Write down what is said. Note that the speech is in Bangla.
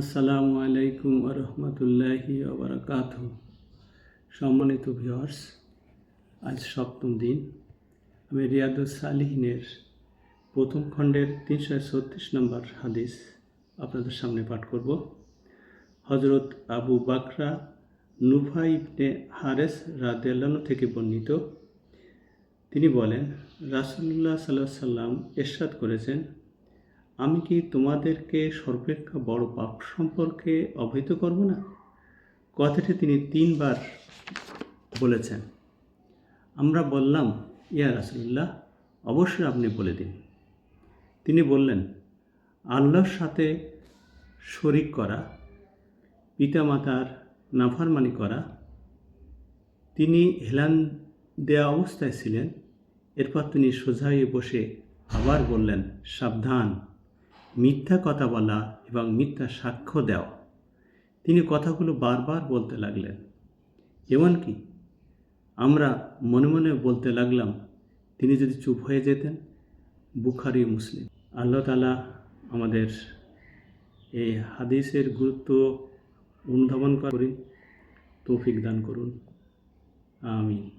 আসসালামু আলাইকুম রহমতুল্লাহি ওবরাকাত সম্মানিত ভিওয়ার্স আজ সপ্তম দিন। আমি রিয়াদুস সালিহিনের প্রথম খণ্ডের তিনশো ছত্রিশ নম্বর হাদিস আপনাদের সামনে পাঠ করব। হজরত আবু বাকরা নুফাই ইবনে হারেস রাদেলানো থেকে বর্ণিত। তিনি বলেন রাসুল্লাহ সাল্লাহ সাল্লাম এরশাদ করেছেন আমি কি তোমাদেরকে সর্বাপেক্ষা বড় পাপ সম্পর্কে অবহিত করব না? কথাটি তিনি তিনবার বলেছেন। আমরা বললাম, ইয়া রাসুল্লাহ অবশ্যই আপনি বলে দিন। তিনি বললেন, আল্লাহর সাথে শরিক করা, পিতামাতার নাফারমানি করা, তিনি হেলান দেয়া অবস্থায় ছিলেন, এরপর তিনি সোজা বসে আবার বললেন, সাবধান। মিথ্যা কথা বলা এবং মিথ্যা সাক্ষ্য দেওয়া। তিনি কথাগুলো বারবার বলতে লাগলেন। এমনকি আমরা মনে মনে বলতে লাগলাম, তিনি যদি চুপ হয়ে যেতেন, বুখারি, মুসলিম। আল্লাহ তালা আমাদের এই হাদিসের গুরুত্ব অনুধাবন করি তৌফিক দান করুন। আমিন।